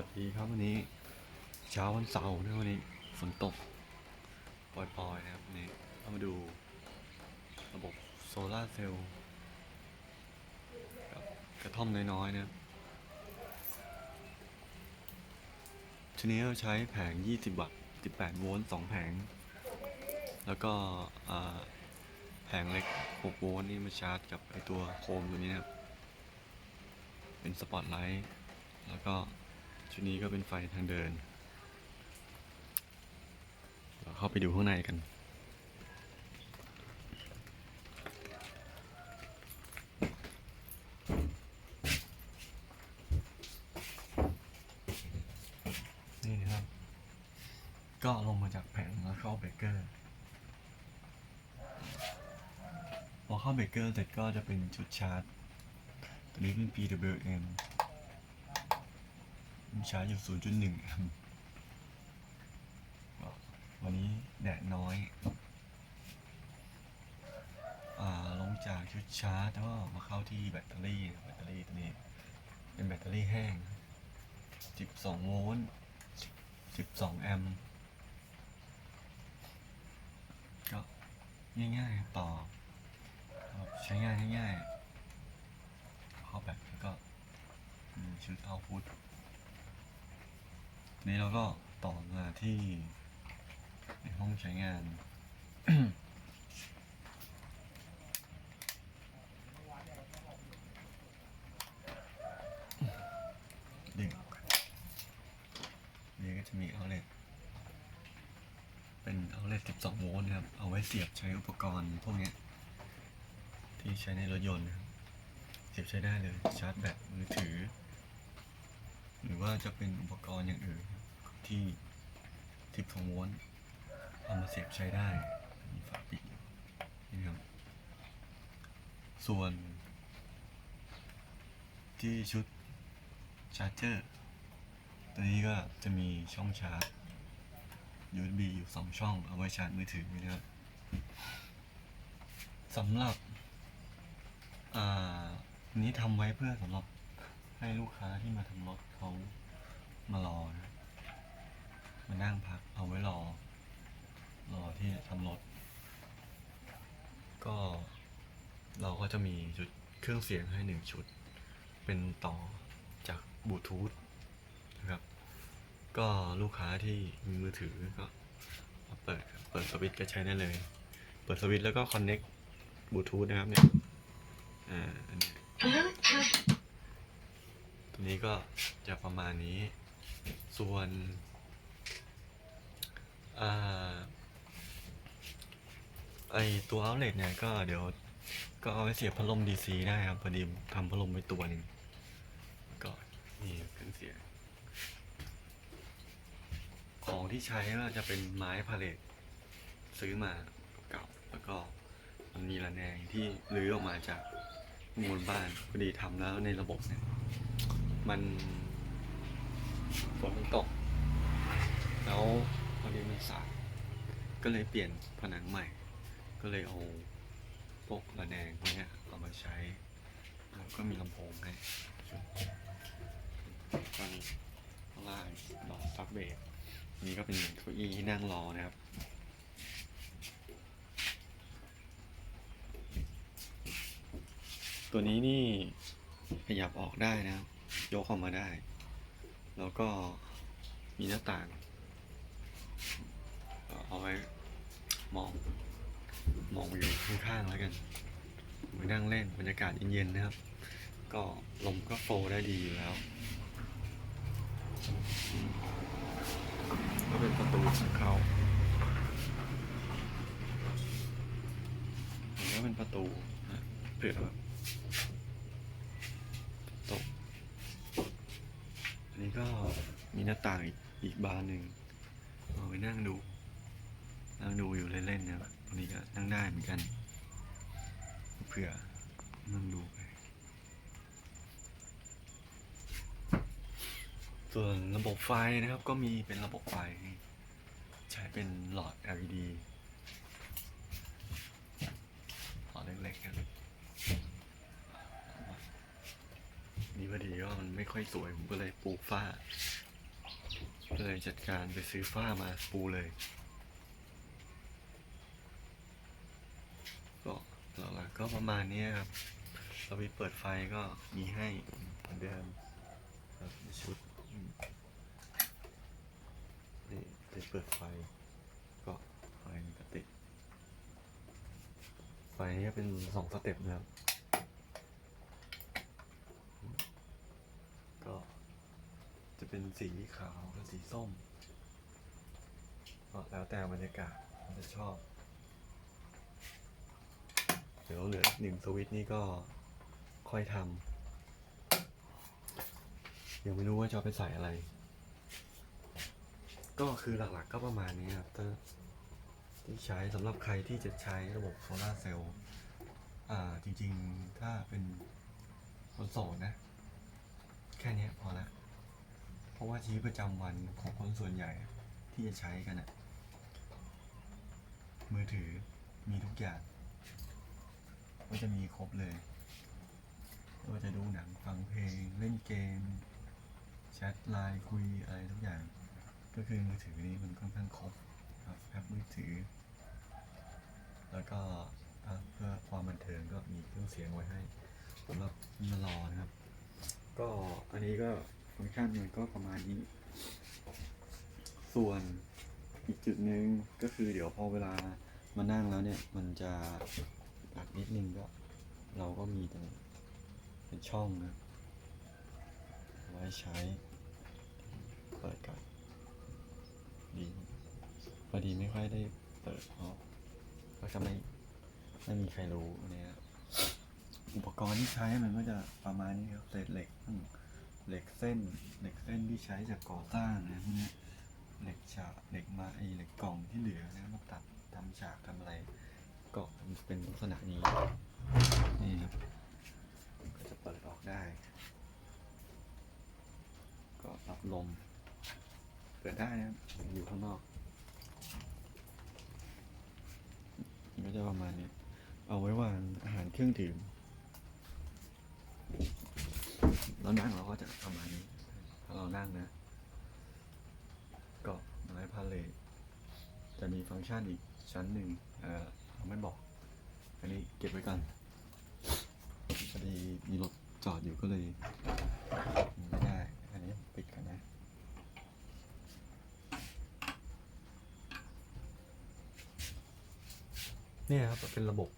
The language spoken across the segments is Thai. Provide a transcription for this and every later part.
วัสดีครับวันนี้ เช้าวันเสาร์นะวันนี้ฝนตกปล่อยๆนะครับวันนี่เรามาดู ระบบโซลาเซลล์กับกระท่อมน้อยๆนะทีนี้เราใช้แผง 20 วัตต์ 18 โวลต์ 2 แผง แล้วก็แผงเล็ก 6 โวลต์นี่มาชาร์จกับไอตัวโคมตัวนี้นะครับ เป็นสปอตไลท์ แล้วก็ ชุดนี้ก็เป็นไฟทางเดิน เราเข้าไปดูข้างในกัน นี่นะครับ ก็ลงมาจากแผงแล้วเข้าเบรกเกอร์ พอเข้าเบรกเกอร์เสร็จก็จะเป็นชุดชาร์จ ตัวนี้เป็น PWM มีชาร์จอยู่ 0.1แอมป์ก็วันนี้แดดน้อย อ่า ลงจากชุดชาร์จแล้วก็มาเข้าที่แบตเตอรี่ แบตเตอรี่ตัวนี้ เป็นแบตเตอรี่แห้ง 12 โวลต์ 12 แอมป์ ก็ง่ายๆ ต่อ ใช้งานง่ายๆเข้าแบตแล้วก็ชุดเอาพุท นี้เราก็ต่อมาที่ในห้องใช้งานดึงออกนี่ก็จะมีเอาเล t เป็นเอาเล t 12 โวลต์นะครับ เอาไว้เสียบใช้อุปกรณ์พวกนี้ที่ใช้ในรถยนต์นะครับ เสียบใช้ได้เลยชาร์จแบตมือถือ หรือว่าจะเป็นอุปกรณ์อย่างอื่นที่ทิปของโวลต์เอามาเสียบใช้ได้มีฝาปิดนี่ครับ ส่วน ที่ชุดชาร์จเจอร์ตัวนี้ก็จะมีช่องชาร์จ USB อยู่สองช่องเอาไว้ชาร์จมือถือนะครับสำหรับ อ่าอันนี้ทำไว้เพื่อสำหรับ ให้ลูกค้าที่มาทำรถเขามารอนะมานั่งพักเอาไว้รอ รอที่ทำรถ ก็เราก็จะมีชุดเครื่องเสียงให้หนึ่งชุด เป็นต่อจากบลูทูธนะครับ ก็ลูกค้าที่มีมือถือก็เปิดเปิดสวิตช์ก็ใช้ได้เลย เปิดสวิตช์แล้วก็คอนเน็กบลูทูธนะครับเนี่ย อ่าอันนี้ ตัวนี้ก็จะประมาณนี้ ส่วนอไอตัว outlet เนี่ยก็เดี๋ยวก็เอาไว้เสียบพัดลม DC ได้ครับพอดีทำพัดลมไว้ตัวหนึ่งก็นี่เครื่อเสียงของที่ใช้ก็จะเป็นไม้พาเลตซื้อมาเก่าแล้วก็มันมีระแนงที่รื้อออกมาจากมูลบ้านพอดีทำแล้วในระบบเนี่ย มันฝนมันตก แล้วพอดีมันสาดก็เลยเปลี่ยนผนังใหม่ ก็เลยเอาพวกระแนงพวกเนี้ยเอามาใช้ แล้วก็มีลำโพงให้ตอนนี้ข้างล่างดอกซับเบสนี่ก็เป็นเก้าอี้ที่นั่งรอนะครับตัวนี้นี่ขยับออกได้นะครับ ยกออกมาได้ แล้วก็มีหน้าต่าง เอาไว้มอง มองอยู่ข้างๆแล้วกันไปนั่งเล่นบรรยากาศเย็นๆนะครับ ก็ลมก็โฟลได้ดีอยู่แล้ว ก็เป็นประตูทางเข้าอันนี้ก็เป็นประตูเผื่อแบบตก อั นี้ก็มีหน้าต่างอีกอีกบานหนึ่งเอาไปนั่งดูนั่งดูอยู่เล่นๆนะครับตรงนี้ก็นั่งได้เหมือนกัน เผื่อนั่งดูไปส่วนระบบไฟนะครับก็มีเป็นระบบไฟ ใช้เป็นหลอด LED หลอดเล็กๆครับนี่พ อดีก็มันไม่ค่อยสวยผมก็เลยปลูกฝ้าก็เลยจัดการไปซื้อฝ้ามาปูเลย ก็หลักๆก็ประมาณนี้ครับสวิตช์เปิดไฟก็มีให้เหมือนเดิมครับชุดนี่ได้เปิดไฟ ก็ไฟมันก็ติดไฟนี้เป็นสองสเต็ปนะครับ ก็จะ เป็นสีขาวกับสีส้มก็แล้วแต่บรรยากาศมันจะชอบ เดี๋ยวเหลือหนึ่งสวิตช์นี่ก็ค่อยทำยังไม่รู้ว่าจะไปใส่อะไร ก็คือหลักๆก็ประมาณนี้ครับที่ใช้สำหรับใครที่จะใช้ระบบโซลาเซลล์อ่าจริงๆถ้าเป็นคนโสดนะ แค่นี้พอละ ราะว่าชีวิตประจำวันของคนส่วนใหญ่ที่จะใช้กันอะมือถือมีทุกอย่าง ก็จะมีครบเลยไม่ว่าจะดูหนังฟังเพลง เล่นเกมแชทไลน์คุยอะไรทุกอย่าง ก็คือมือถือนี้มันค่อนข้างครบครับแอปมือถือ แล้วก็เพื่อความบันเทิงก็มีเครื่องเสียงไว้ให้สำหรับมารอนะครับ ก็อันนี้ก็ ฟังก์ชันมันก็ประมาณนี้ ส่วนอีกจุดหนึ่งก็คือเดี๋ยวพอเวลามานั่งแล้วเนี่ย มันจะอัดนิดนึงก็ เราก็มีตรงเป็นช่องนะไว้ใช้ เปิดก่อนดีพอดีไม่ค่อยได้เปิดเพราะก็จะไม่ไม่มีใครรู้เนี่ยอุปกรณ์ที่ใช้มันก็จะประมาณนี้ครับเศษเหล็ก เหล็กเส้นเหล็กเส้นที่ใช้จากก่อสร้างนะพวกเนี้เหล็กฉากเหล็กมาไม้เหล็กกล่องที่เหลือนะมาตัดทำฉากทำอะไรก็เป็นลักษณะนี้นี่ครับก็จะเปิดออกได้ ก็รับลมเปิดได้นะอยู่ข้างนอกก็จะประมาณนี้ เอาไว้วางอาหารเครื่องดื่ม เรานั่งเราก็จะประมาณนี้ถ้าเรานั่งนะ ก็ไม้พาเลทจะมีฟังก์ชันอีกชั้นหนึ่งเออเราไม่บอก อันนี้เก็บไว้ก่อนพอดีมีรถจอดอยู่ก็เลยไม่ได้ อันนี้ปิดกันนะเนี่ยครับเป็นระบบ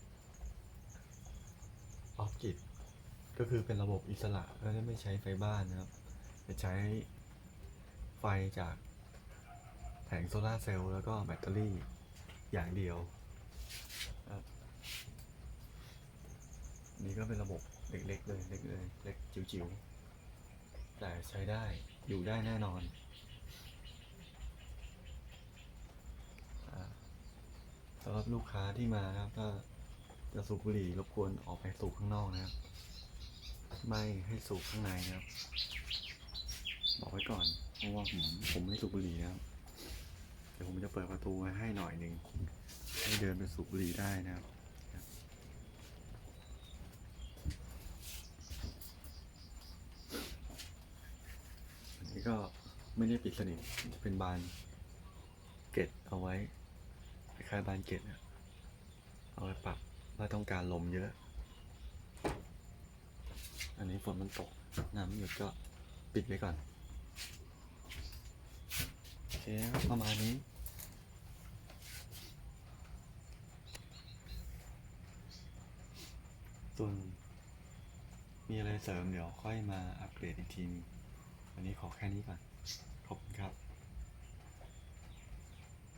ออฟกิ t ก็คือเป็นระบบอิสระแล้วจะไม่ใช้ไฟบ้านนะครับ จะใช้ไฟจากแผงโซลาเซลล์แล้วก็แบตเตอรี่อย่างเดียว นี่ก็เป็นระบบเล็กๆเลยเล็กเลยเล็กจิ๋วๆ แต่ใช้ได้อยู่ได้แน่นอนสำหรับลูกค้าที่มานะครับ ถ้าจะสูบบุหรี่รบกวนออกไปสูบข้างนอกนะครับ ไม่ให้สูบข้างในนะครับ บอกไว้ก่อนเพราะว่าผมผมไม่สูบบุหรี่นะครับเดี๋ยวผมจะเปิดประตูไว้ให้หน่อยหนึ่งให้เดินไปสูบบุหรี่ได้นะครับอันนี้ก็ไม่ได้ปิดสนิทจะเป็นบานเกตเอาไว้คล้ายบานเกตเอาไว้ปรับว่าต้องการลมเยอะ อันนี้ฝนมันตก น้ำหยุดก็ปิดไว้ก่อน โอเคประมาณนี้ ส่วน มีอะไรเสริมเดี๋ยวค่อยมาอัปเดตอีกทีวันนี้ขอแค่นี้ก่อน ขอบคุณครับ